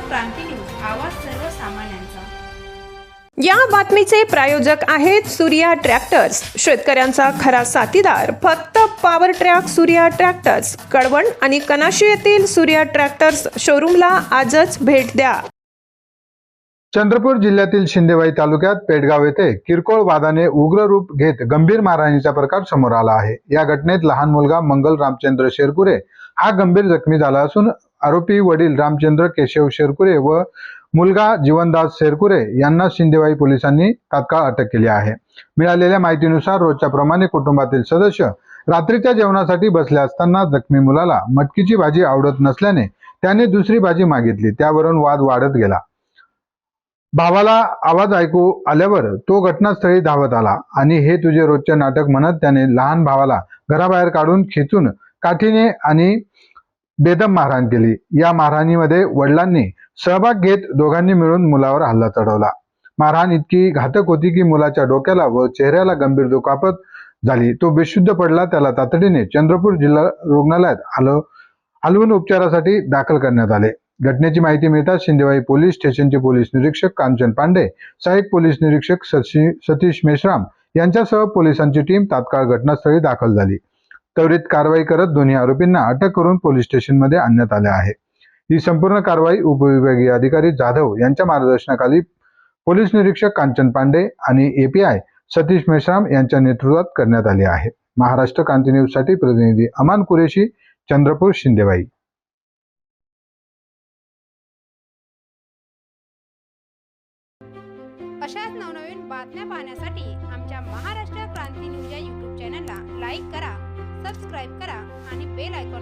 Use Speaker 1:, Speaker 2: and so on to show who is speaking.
Speaker 1: क्रांती news आवाज सर्वसामान्यांचा.
Speaker 2: या बातमीचे प्रायोजक आहेत सूर्या ट्रॅक्टर्स. शेतकऱ्यांचा खरा साथीदार फक्त power track Surya tractors. Kalwan आणि कनाशी येथील सूर्या ट्रॅक्टर्स शोरूमला आजच भेट द्या.
Speaker 3: चंद्रपूर जिल्ह्यातील शिंदेवाई तालुक्यात पेडगाव येथे किरकोळ वादाने उग्र रूप घेत गंभीर मारहाणीचा प्रकार समोर आला आहे. या घटनेत लहान मुलगा मंगल रामचंद्र शेरकुरे हा गंभीर जखमी झाला असून आरोपी वडील रामचंद्र केशव शेरकुरे व मुलगा जीवनदास शेरकुरे यांना शिंदेवाई पोलिसांनी तात्काळ अटक केली आहे. मिळालेल्या माहितीनुसार रोजच्या प्रमाणे कुटुंबातील सदस्य रात्रीच्या जेवणासाठी बसले असताना जखमी मुलाला मटकीची भाजी आवडत नसल्याने त्याने दुसरी भाजी मागितली. त्यावरून वाद वाढत गेला. भावाला आवाज ऐकू आल्यावर तो घटनास्थळी धावत आला आणि हे तुझे रोजचे नाटक म्हणत त्याने लहान भावाला घराबाहेर काढून खेचून काठीने आणि बेदम मारहाण केली. या मारहाणीमध्ये वडिलांनी सहभाग घेत दोघांनी मिळून मुलावर हल्ला चढवला. मारहाण इतकी घातक होती की मुलाच्या डोक्याला व चेहऱ्याला गंभीर दुखापत झाली. तो बेशुद्ध पडला. त्याला तातडीने चंद्रपूर जिल्हा रुग्णालयात हलव हलवून उपचारासाठी दाखल करण्यात आले. घटनेची माहिती मिळताच शिंदेवाई पोलीस स्टेशनचे पोलीस निरीक्षक कांचन पांडे सहाय्यक पोलीस निरीक्षक सशी सतीश मेश्राम यांच्यासह पोलिसांची टीम तात्काळ घटनास्थळी दाखल झाली. त्वरित कारवाई करत दोन्ही आरोपींना अटक करून पोलीस स्टेशनमध्ये आणण्यात आले आहे. ही संपूर्ण कारवाई उपविभागीय अधिकारी जाधव यांच्या मार्गदर्शनाखाली पोलीस निरीक्षक कांचन पांडे आणि एपीआय सतीश मेश्राम यांच्या नेतृत्वात करण्यात आली आहे. महाराष्ट्र क्रांती न्यूजसाठी प्रतिनिधी अमान कुरेशी चंद्रपूर शिंदेबाई
Speaker 4: अशाच नवनवीन बातम्या पाहण्यासाठी आमच्या महाराष्ट्र क्रांती न्यूज या युट्यूब सबस्क्राईब करा आणि बेल आयकॉन